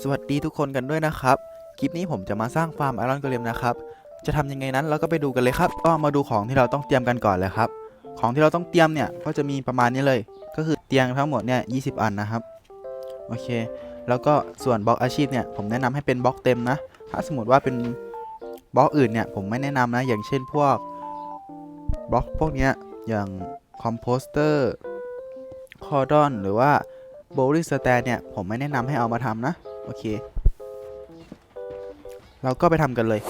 สวัสดีทุกคนกันด้วยนะครับ คลิปนี้ผมจะมาสร้างฟาร์มไอรอนโกเลมนะครับ จะทำยังไงนั้นเราก็ไปดูกันเลยครับ ก็มาดูของที่เราต้องเตรียมกันก่อนเลยครับ ของที่เราต้องเตรียมเนี่ยก็จะมีประมาณนี้เลย ก็คือเตียงทั้งหมดเนี่ย20อันนะครับ โอเค แล้วก็ส่วนบล็อกอาชีพเนี่ยผมแนะนำให้เป็นบล็อกเต็มนะ ถ้าสมมติว่าเป็นบล็อกอื่นเนี่ยผมไม่แนะนำนะ อย่างเช่นพวกบล็อกพวกเนี้ยอย่างคอมโพสเตอร์คอร์ดอนหรือว่า โบลิสแตนเนี่ย ผมไม่แนะนำให้เอามาทำนะ โอเค เราก็ไปทำกันเลย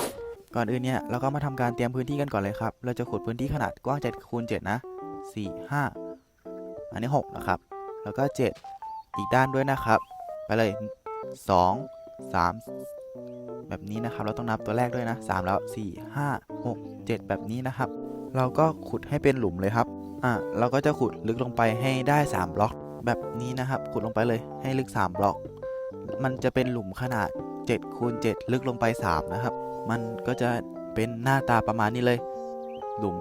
ก่อนอื่นเนี่ย เราก็มาทำการเตรียมพื้นที่กันก่อนเลยครับ เราจะขุดพื้นที่ขนาดกว้าง7คูณ7นะ4 5 อันนี้6นะครับ แล้วก็ 7 อีกด้านด้วยนะครับ ไปเลย 2 3 แบบนี้นะครับ เราต้องนับตัวแรกด้วยนะ 3 แล้ว 4 5 6 7 แบบนี้นะครับ เราก็ขุดให้เป็นหลุมเลยครับ อะ เราก็จะขุดลึกลงไปให้ได้ 3 บล็อก แบบนี้นะครับ ขุดลงไปเลยให้ลึก 3 บล็อก มันจะเป็นหลุมขนาด7คูณ7ลึกลงไป 3 นะครับ มันก็จะเป็นหน้าตาประมาณนี้เลย หลุม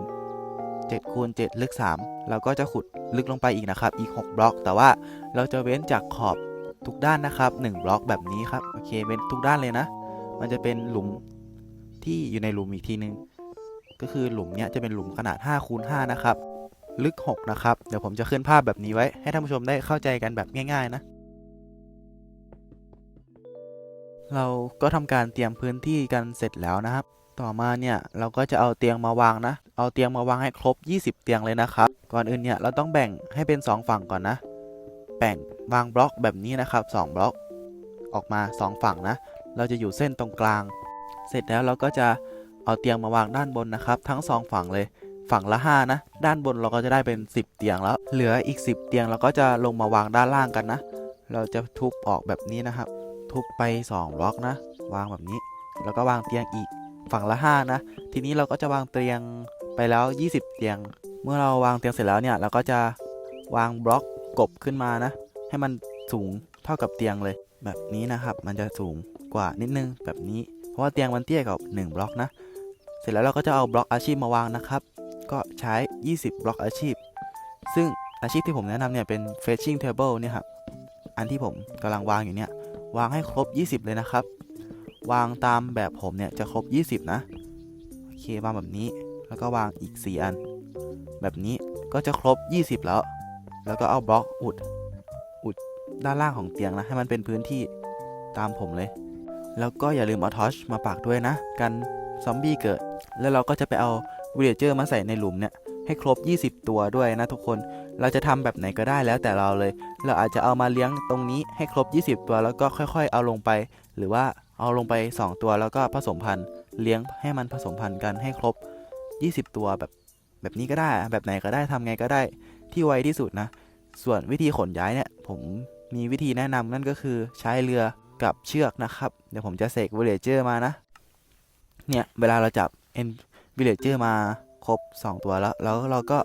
7คูณ7ลึก 3 เราก็จะขุดลึกลงไปอีกนะครับ อีก 6 บล็อก แต่ว่าเราจะเว้นจากขอบทุกด้านนะครับ 1 บล็อกแบบนี้ครับ โอเค เว้นทุกด้านเลยนะ มันจะเป็นหลุมที่อยู่ในหลุมอีกทีนึง ก็คือหลุมเนี้ยจะเป็นหลุมขนาด5คูณ5นะครับ ลึก 6 นะครับ เดี๋ยวผมจะขึ้นภาพแบบนี้ไว้ ให้ท่านผู้ชมได้เข้าใจกันแบบง่ายๆนะ เราก็ทำการเตรียมพื้นที่กันเสร็จแล้วนะครับ ต่อมาเนี่ยเราก็จะเอาเตียงมาวางนะ เอาเตียงมาวางให้ครบ 20 เตียงเลยนะครับ ก่อนอื่นเนี่ยเราต้องแบ่งให้เป็น 2 ฝั่งก่อนนะ แบ่งวางบล็อกแบบนี้นะครับ 2 บล็อก ออกมา 2 ฝั่งนะ เราจะอยู่เส้นตรงกลาง เสร็จแล้วเราก็จะเอาเตียงมาวางด้านบนนะครับ ทั้ง 2 ฝั่งเลย ฝั่งละ 5 นะ ด้านบนเราก็จะได้เป็น 10 เตียงแล้ว เหลืออีก 10 เตียงเราก็จะลงมาวางด้านล่างกันนะ เราจะทุบออกแบบนี้นะครับ ทุบไป 2 บล็อกนะ วางแบบนี้ แล้วก็วางเตียงอีกฝั่งละ 5 นะ ทีนี้เราก็จะวางเตียงไปแล้ว 20 เตียง เมื่อเราวางเตียงเสร็จแล้วเนี่ยเราก็จะวางบล็อกกบขึ้นมานะ ให้มันสูงเท่ากับเตียงเลย แบบนี้นะครับ มันจะสูงกว่านิดนึงแบบนี้ เพราะว่าเตียงมันเตี้ยกับ1บล็อกนะ เสร็จแล้วเราก็จะเอาบล็อกอาชีพมาวางนะครับ ก็ใช้ 20 บล็อกอาชีพ ซึ่งอาชีพที่ผมแนะนำเนี่ยเป็น fetching table เนี่ยครับ อันที่ผมกำลังวางอยู่เนี่ย วางให้ครบ 20 เลยนะครับ วางตามแบบผมเนี่ยจะครบ 20 นะ โอเควางแบบนี้ แล้วก็วางอีก 4 อัน แบบนี้ก็จะครบ 20 แล้ว แล้วก็เอาบล็อกอุด อุดด้านล่างของเตียงนะ ให้มันเป็นพื้นที่ตามผมเลย แล้วก็อย่าลืมเอาทอชมาปักด้วยนะ กันซอมบี้เกิด แล้วเราก็จะไปเอา วิลเลเจอร์มาใส่ในหลุมเนี่ยให้ครบ 20 ตัวด้วยนะทุกคน เราจะทำแบบไหนก็ได้แล้วแต่เราเลย เราอาจจะเอามาเลี้ยงตรงนี้ให้ครบ 20 ตัวแล้วก็ค่อย ๆ เอาลงไป หรือว่าเอาลงไป 2 ตัวแล้วก็ผสมพันธุ์เลี้ยงให้มันผสมพันธุ์กันให้ครบ 20 ตัวแบบแบบนี้ก็ได้ แบบไหนก็ได้ทำไงก็ได้ที่ไวที่สุดนะ ส่วนวิธีขนย้ายเนี่ยผมมีวิธีแนะนำนั่นก็คือใช้เรือกับเชือกนะครับ เดี๋ยวผมจะเสกวิลเลเจอร์มานะ เนี่ยเวลาเราจับเอ็น วิลเลเจอร์มาครบ 2 ตัวแล้ว แล้วเราก็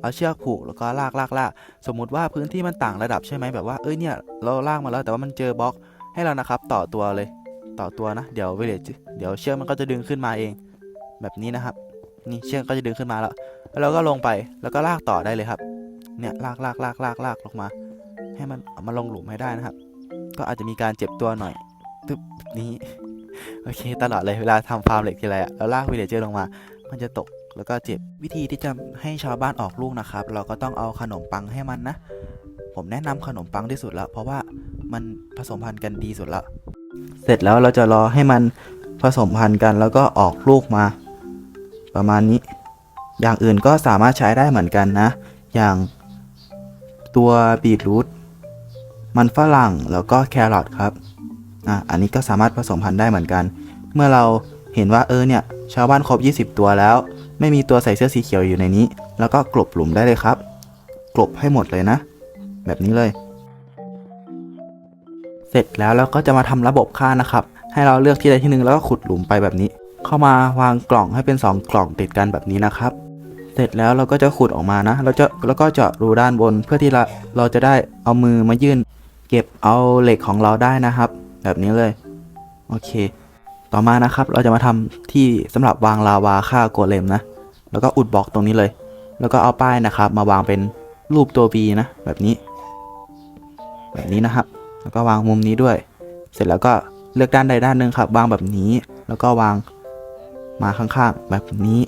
เอาเชือกผูกแล้วก็ลากลากลากสมมุติว่าพื้นที่มันต่างระดับใช่ไหมแบบว่าเอ้ยเนี่ยเราลากมาแล้วแต่ว่ามันเจอบล็อกให้เรานะครับ ต่อตัวเลยต่อตัวนะ เดี๋ยวเวลจเดี๋ยวเชือกมันก็จะดึงขึ้นมาเอง แบบนี้นะครับ นี่เชือกก็จะดึงขึ้นมาแล้วแล้วเราก็ลงไปแล้วก็ลากต่อได้เลยครับ เนี่ยลากลากลากลากลากลงมา ให้มันมาลงหลุมให้ได้นะครับ ก็อาจจะมีการเจ็บตัวหน่อยตึบแบนี้โอเคตลอดเลยเวลาทำฟาร์มเหล็กทีไรอะเราลากวิลเลเจอร์ลงมา มันจะตกแล้วก็เจ็บวิธีที่จะให้ชาวบ้านออกลูกนะครับ เราก็ต้องเอาขนมปังให้มันนะ ผมแนะนำขนมปังที่สุดแล้วเพราะว่ามันผสมพันธุ์กันดีสุดแล้ว เสร็จแล้วเราจะรอให้มันผสมพันธุ์กันแล้วก็ออกลูกมา ประมาณนี้ อย่างอื่นก็สามารถใช้ได้เหมือนกันนะ อย่างตัวบีทรูทมันฝรั่งแล้วก็แครอทครับอะอันนี้ก็สามารถผสมพันธุ์ได้เหมือนกัน เมื่อเรา เห็นว่าเออเนี่ยชาวบ้านครบ 20 ตัวแล้ว ไม่มีตัวใส่เสื้อสีเขียวอยู่ในนี้ แล้วก็กลบหลุมได้เลยครับ กลบให้หมดเลยนะ แบบนี้เลย เสร็จแล้วเราก็จะมาทำระบบค่านะครับ ให้เราเลือกที่ใดที่หนึ่งแล้วก็ขุดหลุมไปแบบนี้ เข้ามาวางกล่องให้เป็น 2 กล่องติดกันแบบนี้นะครับ เสร็จแล้วเราก็จะขุดออกมานะเราจะแล้วก็เจาะรูด้านบนเพื่อที่เราเราจะได้เอามือมายื่น เก็บเอาเหล็กของเราได้นะครับ แบบนี้เลย โอเค ต่อมานะครับเราจะมาทำที่สำหรับวางลาวาฆ่าโกเลมนะ แล้วก็อุดบล็อกตรงนี้เลย แล้วก็เอาป้ายนะครับ มาวางเป็นรูปตัว V นะแบบนี้ แบบนี้นะครับ แล้วก็วางมุมนี้ด้วย เสร็จแล้วก็เลือกด้านใดด้านหนึ่งครับวางแบบนี้ แล้วก็วางมาข้างๆ แบบนี้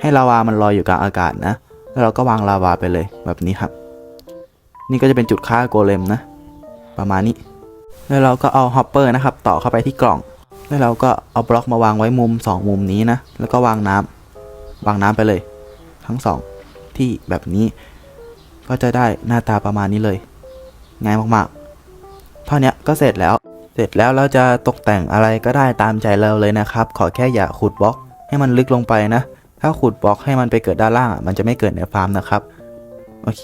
ให้ลาวามันลอยอยู่กลางอากาศนะ แล้วเราก็วางลาวาไปเลยแบบนี้ครับ นี่ก็จะเป็นจุดฆ่าโกเลมนะ ประมาณนี้ แล้วเราก็เอาฮอปเปอร์นะครับ ต่อเข้าไปที่กล่อง แล้วเราก็เอาบล็อกมาวางไว้มุม 2 มุมนี้นะ แล้วก็วางน้ำวางน้ำไปเลย ทั้งสองที่แบบนี้ ก็จะได้หน้าตาประมาณนี้เลย ง่ายมากๆ เท่านี้ก็เสร็จแล้ว เสร็จแล้วเราจะตกแต่งอะไรก็ได้ตามใจเราเลยนะครับ ขอแค่อย่าขุดบล็อกให้มันลึกลงไปนะ ถ้าขุดบล็อกให้มันไปเกิดด้านล่างมันจะไม่เกิดในฟาร์มนะครับ โอเค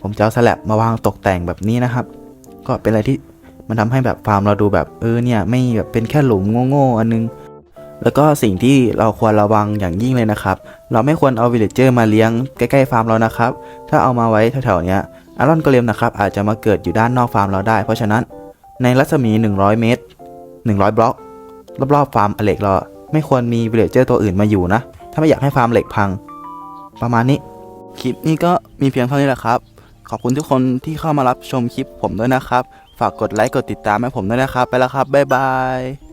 ผมจะเอาสแลบมาวางตกแต่งแบบนี้นะครับ ก็เป็นอะไรที่ มันทำให้แบบฟาร์มเราดูแบบเออเนี่ยไม่แบบเป็นแค่หลุมโง่ๆอันนึง แล้วก็สิ่งที่เราควรระวังอย่างยิ่งเลยนะครับ เราไม่ควรเอาวิลเลจเจอร์มาเลี้ยงใกล้ๆฟาร์มเรานะครับ ถ้าเอามาไว้แถวๆเนี้ยอารอนกเลมนะครับอาจจะมาเกิดอยู่ด้านนอกฟาร์มเราได้ เพราะฉะนั้นในรัศมี 100 เมตร 100 บล็อก รอบๆฟาร์มอเล็กเราไม่ควรมีวิลเลจเจอร์ตัวอื่นมาอยู่นะ ถ้าไม่อยากให้ฟาร์มเหล็กพัง ประมาณนี้ คลิปนี้ก็มีเพียงเท่านี้แหละครับ ขอบคุณทุกคนที่เข้ามารับชมคลิปผมด้วยนะครับ ฝากกดไลค์กดติดตามให้ผมด้วยนะครับ ไปแล้วครับ บ๊ายบาย